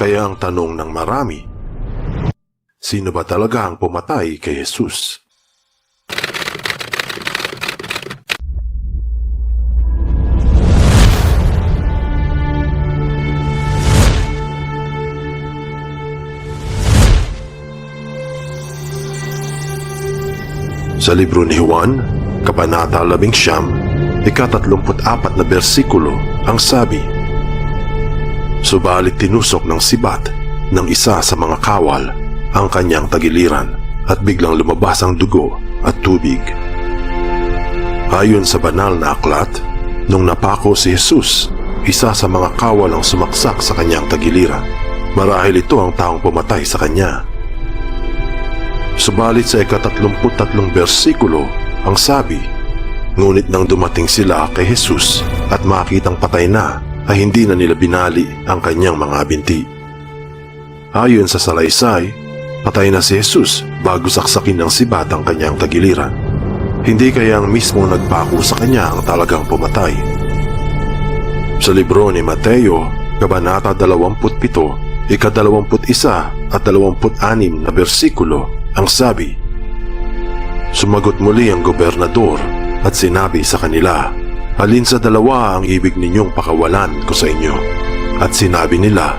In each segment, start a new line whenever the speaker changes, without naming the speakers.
Kaya ang tanong ng marami, sino ba talaga ang pumatay kay Jesus? Sa libro ni Juan, Kabanata 11, ikatatlumput-apat na bersikulo, ang sabi, Subalit tinusok ng sibat ng isa sa mga kawal ang kanyang tagiliran at biglang lumabas ang dugo at tubig. Ayon sa banal na aklat, nung napako si Jesus, isa sa mga kawal ang sumaksak sa kanyang tagiliran. Marahil ito ang taong pumatay sa kanya. Subalit sa ikatatlumput tatlong bersikulo, ang sabi, Ngunit nang dumating sila kay Jesus at makitang patay na, ay hindi na nila binali ang kanyang mga binti. Ayon sa salaysay, patay na si Jesus bago saksakin ng sibat ang kanyang tagiliran. Hindi kaya ang mismo nagpako sa kanya ang talagang pumatay. Sa libro ni Mateo, Kabanata 27, ika-21 at 26 na bersikulo, ang sabi, Sumagot muli ang gobernador at sinabi sa kanila, Alin sa dalawa ang ibig ninyong pakawalan ko sa inyo? At sinabi nila,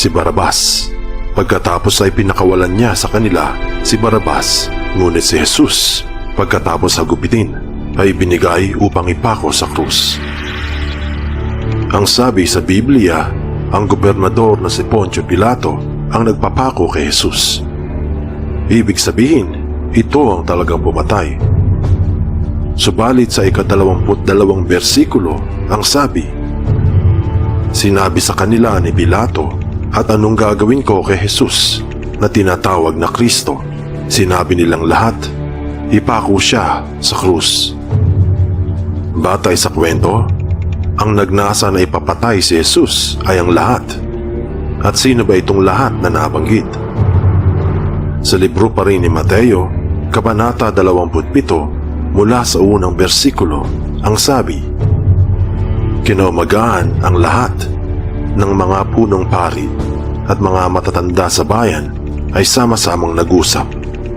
si Barabas. Pagkatapos ay pinakawalan niya sa kanila si Barabas, ngunit si Jesus, pagkatapos hagupitin, ay binigay upang ipako sa krus. Ang sabi sa Biblia, ang gobernador na si Poncio Pilato ang nagpapako kay Jesus. Ibig sabihin, ito ang talagang pumatay. Subalit sa ikadalawamput dalawang bersikulo, ang sabi, Sinabi sa kanila ni Pilato, at anong gagawin ko kay Jesus na tinatawag na Kristo? Sinabi nilang lahat, ipako siya sa krus. Batay sa kwento, ang nagnasa na ipapatay si Jesus ay ang lahat. At sino ba itong lahat na nabanggit? Sa libro pa rin ni Mateo, Kabanata 27, mula sa unang bersikulo, ang sabi, Kinaumagaan ang lahat ng mga punong pari at mga matatanda sa bayan ay sama-samang nag-usap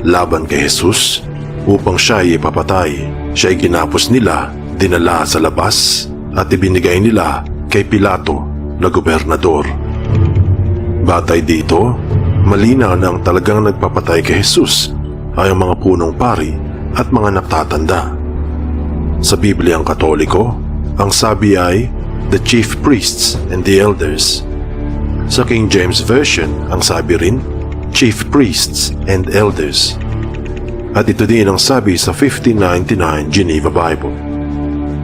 laban kay Jesus upang siya ay ipapatay. Siya ay ginapos nila, dinala sa labas at ibinigay nila kay Pilato na gobernador. Batay dito, malinaw na ang talagang nagpapatay kay Jesus ay ang mga punong pari at mga natatanda. Sa Bibliang Katoliko, ang sabi ay the chief priests and the elders. Sa King James Version, ang sabi rin, chief priests and elders. At ito din ang sabi sa 1599 Geneva Bible.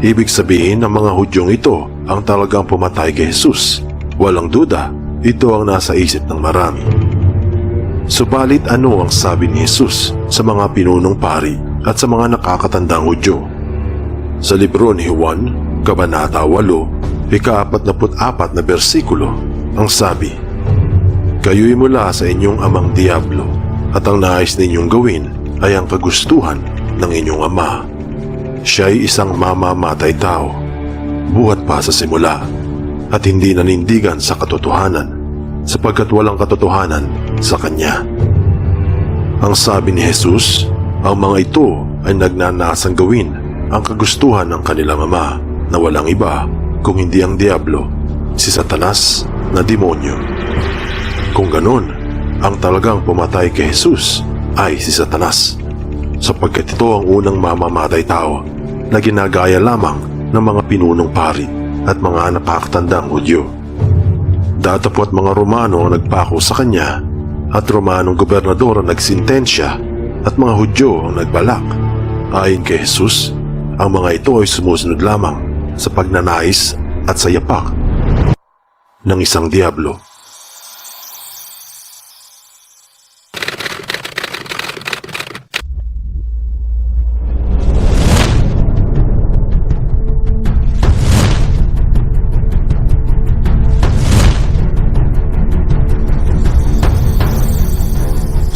Ibig sabihin ng mga Hudyong ito ang talagang pumatay kay Jesus. Walang duda, ito ang nasa isip ng marami. Subalit ano ang sabi ni Jesus sa mga pinunong pari at sa mga nakakatandang Hudyo? Sa libro ni Juan, Kabanata 8, ika-44 na bersikulo, ang sabi, Kayo'y mula sa inyong amang Diablo at ang nais ninyong gawin ay ang kagustuhan ng inyong ama. Siya'y isang mamamatay tao, buhat pa sa simula, at hindi nanindigan sa katotohanan, sapagkat walang katotohanan sa kanya. Ang sabi ni Jesus, ang mga ito ay nagnanasang gawin ang kagustuhan ng kanilang ama na walang iba kung hindi ang Diablo, si Satanas na demonyo. Kung ganon, ang talagang pumatay kay Jesus ay si Satanas sapagkat ito ang unang mamamatay tao na ginagaya lamang ng mga pinunong pari at mga napakatandang Hudyo. Datapot mga Romano ang nagpako sa kanya at Romanong gobernador ang nagsintensya at mga Hudyo ang nagbalak. Ayon kay Jesus, ang mga ito ay sumusunod lamang sa pagnanais at sa yapak ng isang diablo.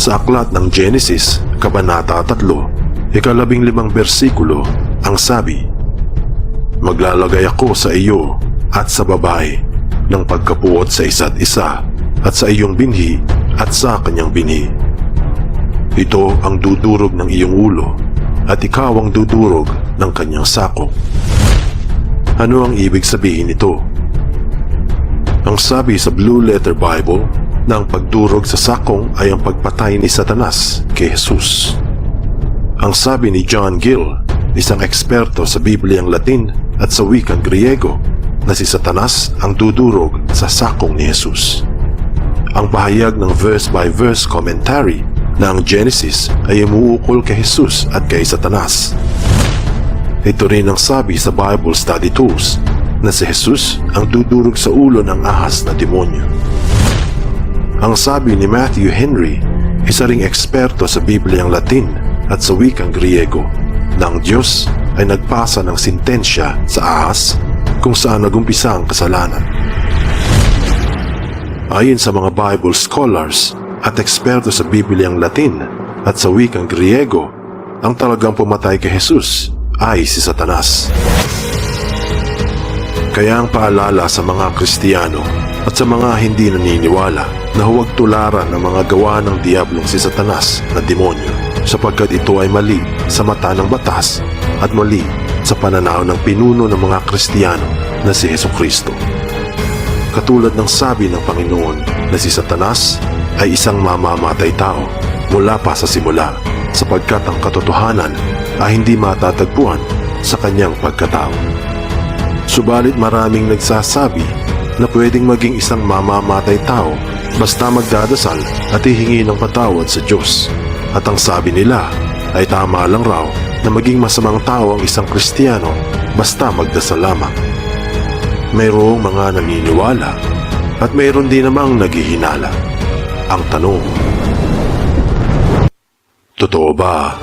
Sa aklat ng Genesis, Kabanata 3, ikalabing limang bersikulo, ang sabi, Maglalagay ako sa iyo at sa babae ng pagkapuot sa isa't isa at sa iyong binhi at sa kanyang binhi. Ito ang dudurog ng iyong ulo at ikaw ang dudurog ng kanyang sako. Ano ang ibig sabihin nito? Ang sabi sa Blue Letter Bible na pagdurog sa sakong ay ang pagpatay ni Satanas kay Jesus. Ang sabi ni John Gill, isang eksperto sa Bibliang Latin at sa wikang Griego, na si Satanas ang dudurog sa sakong ni Jesus. Ang pahayag ng verse-by-verse commentary na ang Genesis ay umuukol kay Jesus at kay Satanas. Ito rin ang sabi sa Bible Study Tools na si Jesus ang dudurog sa ulo ng ahas na demonyo. Ang sabi ni Matthew Henry, isa ring eksperto sa Bibliang Latin at sa wikang Griego, na ang Diyos ay nagpasa ng sintensya sa ahas kung saan nagumpisa ang kasalanan. Ayon sa mga Bible scholars at eksperto sa Bibliang Latin at sa wikang Griego, ang talagang pumatay kay Jesus ay si Satanas. Kaya ang paalala sa mga Kristiyano at sa mga hindi naniniwala na huwag tularan ng mga gawa ng Diablong si Satanas na demonyo sapagkat ito ay mali sa mata ng batas at mali sa pananaw ng pinuno ng mga Kristiyano na si Heso Kristo. Katulad ng sabi ng Panginoon na si Satanas ay isang mamamatay tao mula pa sa simula sapagkat ang katotohanan ay hindi matatagpuan sa kanyang pagkatao. Subalit maraming nagsasabi na pwedeng maging isang mamamatay tao basta magdadasal at hihingi ng patawad sa Diyos. At ang sabi nila ay tama lang raw na maging masamang tao ang isang Kristiyano basta magdasal lamang. Mayroong mga naniniwala at mayroon din namang naghihinala. Ang tanong, Totoo ba